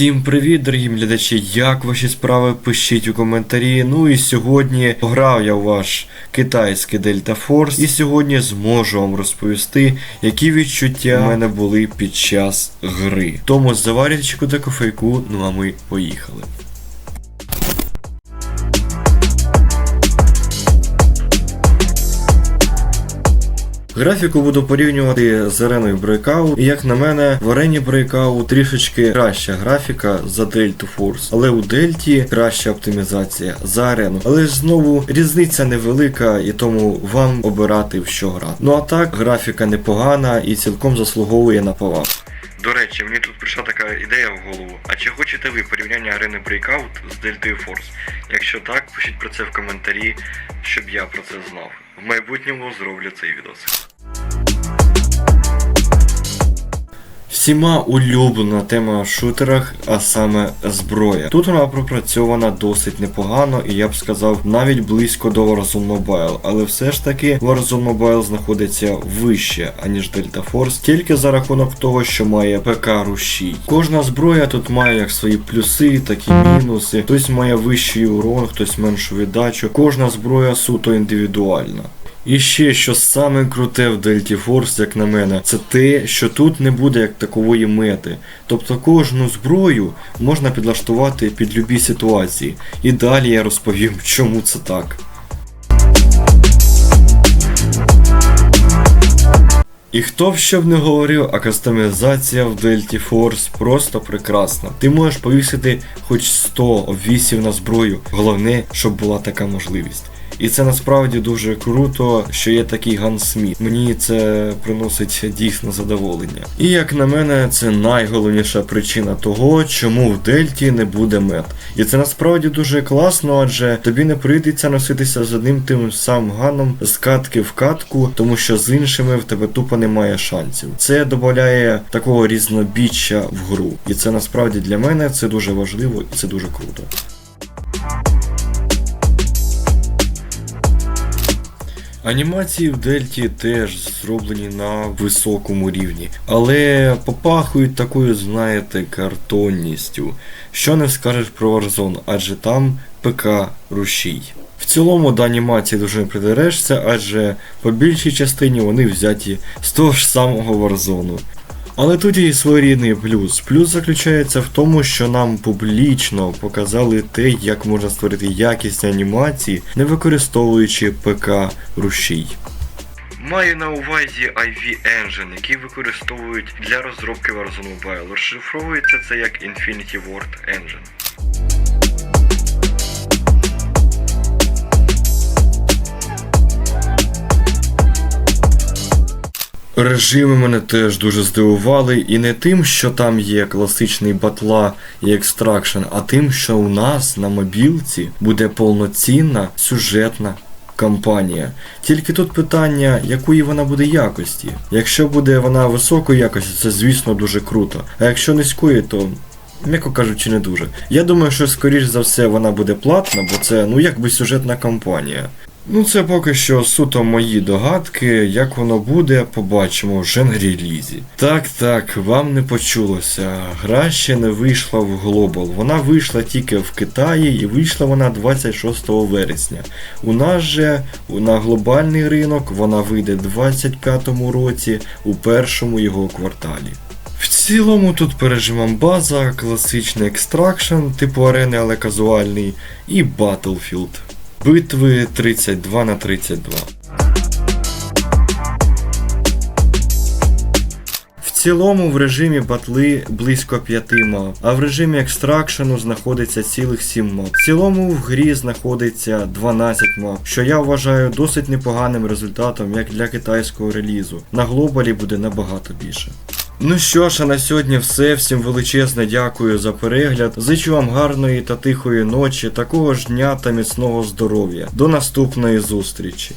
Всім привіт, дорогі глядачі! Як ваші справи? Пишіть у коментарі. Ну і сьогодні грав я у ваш китайський Delta Force, і сьогодні зможу вам розповісти, які відчуття в мене були під час гри. Тому заварюйте та кофейку, ну а ми поїхали. Графіку буду порівнювати з ареною Breakout, і як на мене, в арені Breakout трішечки краща графіка за Delta Force, але у Дельті краща оптимізація за арену. Але ж знову різниця невелика, і тому вам обирати в що грати. Ну а так, графіка непогана і цілком заслуговує на повагу. До речі, мені тут прийшла така ідея в голову. А чи хочете ви порівняння арени Breakout з Дельтою Force? Якщо так, пишіть про це в коментарі, щоб я про це знав. В майбутньому зроблю цей відос. Всіма улюблена тема в шутерах, а саме зброя. Тут вона пропрацьована досить непогано, і я б сказав навіть близько до Warzone Mobile, але все ж таки Warzone Mobile знаходиться вище, аніж Delta Force, тільки за рахунок того, що має ПК рушій. Кожна зброя тут має як свої плюси, так і мінуси. Хтось має вищий урон, хтось меншу віддачу. Кожна зброя суто індивідуальна. І ще що саме круте в Delta Force, як на мене, це те, що тут не буде як такової мети. Тобто кожну зброю можна підлаштувати під любі ситуації. І далі я розповім, чому це так. І хто б що б не говорив, а кастомізація в Delta Force просто прекрасна. Ти можеш повісити хоч 100 обвісів на зброю. Головне, щоб була така можливість. І це насправді дуже круто, що є такий гансміт. Мені це приносить дійсно задоволення. І як на мене, це найголовніша причина того, чому в Дельті не буде мет. І це насправді дуже класно, адже тобі не прийдеться носитися з одним тим самим ганом з катки в катку, тому що з іншими в тебе тупо немає шансів. Це додає такого різнобіччя в гру. І це насправді для мене це дуже важливо і це дуже круто. Анімації в Дельті теж зроблені на високому рівні, але попахують такою, знаєте, картонністю. Що не скажеш про Warzone, адже там ПК рушій. В цілому до анімації дуже не придерешся, адже по більшій частині вони взяті з того ж самого Warzone. Але тут є своєрідний плюс. Плюс заключається в тому, що нам публічно показали те, як можна створити якісні анімації, не використовуючи ПК рушій. Маю на увазі IV Engine, який використовують для розробки Warzone Mobile. Розшифровується це як Infinity Ward Engine. Режими мене теж дуже здивували, і не тим, що там є класичний батла і екстракшн, а тим, що у нас на мобілці буде повноцінна сюжетна кампанія. Тільки тут питання, якої вона буде якості. Якщо буде вона високої якості, це звісно дуже круто. А якщо низької, то. М'яко кажучи, не дуже. Я думаю, що скоріш за все вона буде платна, бо це ну якби сюжетна кампанія. Ну, це поки що суто мої догадки. Як воно буде, побачимо вже на релізі. Так, так, вам не почулося. Гра ще не вийшла в Глобал. Вона вийшла тільки в Китаї і вийшла вона 26 вересня. У нас же на глобальний ринок вона вийде в 25-му році у першому його кварталі. В цілому тут пережимам база, класичний екстракшн, типу арени, але казуальний, і Battlefield. Битви 32 на 32. В цілому в режимі батли близько 5 мап, а в режимі екстракшену знаходиться цілих 7 мап. В цілому в грі знаходиться 12 мап, що я вважаю досить непоганим результатом як для китайського релізу. На глобалі буде набагато більше. Ну що ж, а на сьогодні все. Всім величезне дякую за перегляд. Зичу вам гарної та тихої ночі, такого ж дня та міцного здоров'я. До наступної зустрічі.